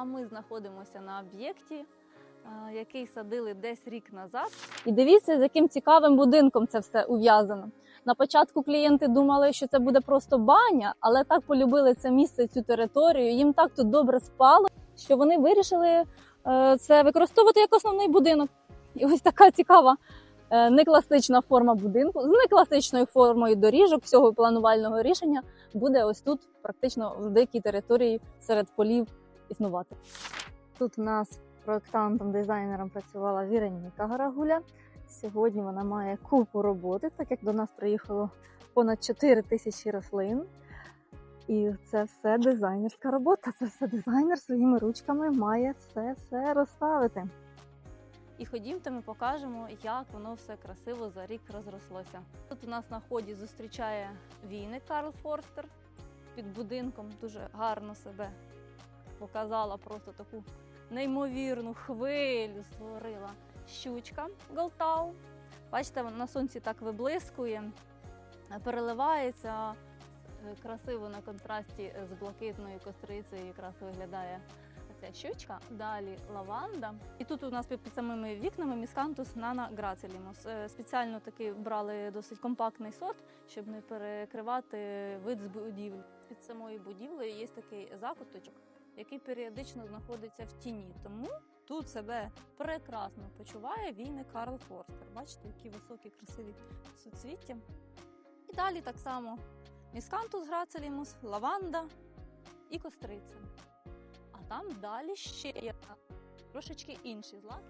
А ми знаходимося на об'єкті, е, який садили десь рік назад. І дивіться, з яким цікавим будинком це все ув'язано. На початку клієнти думали, що це буде просто баня, але так полюбили це місце, цю територію. Їм так тут добре спало, що вони вирішили е, це використовувати як основний будинок. І ось така цікава е, некласична форма будинку з некласичною формою доріжок всього планувального рішення буде ось тут, практично в дикій території серед полів існувати. Тут у нас проєктантом, дизайнером працювала Віроніка Гарагуля. Сьогодні вона має купу роботи, так як до нас приїхало понад 4 тисячі рослин. І це все дизайнерська робота. Це все дизайнер своїми ручками має все все розставити. І ходімте, ми покажемо, як воно все красиво за рік розрослося. Тут у нас на ході зустрічає війник Карл Форстер під будинком. Дуже гарно себе показала, просто таку неймовірну хвилю створила щучка Голтау. Бачите, на сонці так виблискує, переливається е, красиво на контрасті з блакитною кострицею, якраз виглядає ця щучка. Далі лаванда. І тут у нас під під самими вікнами міскантус нана грацелімус. Е, Спеціально таки брали досить компактний сорт, щоб не перекривати вид з будівлі. Під самою будівлею є такий закуточок, який періодично знаходиться в тіні. Тому тут себе прекрасно почуває війни Карл Форстер. Бачите, які високі, красиві суцвіття. І далі так само міскантус грацелімус, лаванда і костриця. А там далі ще є трошечки інший злак.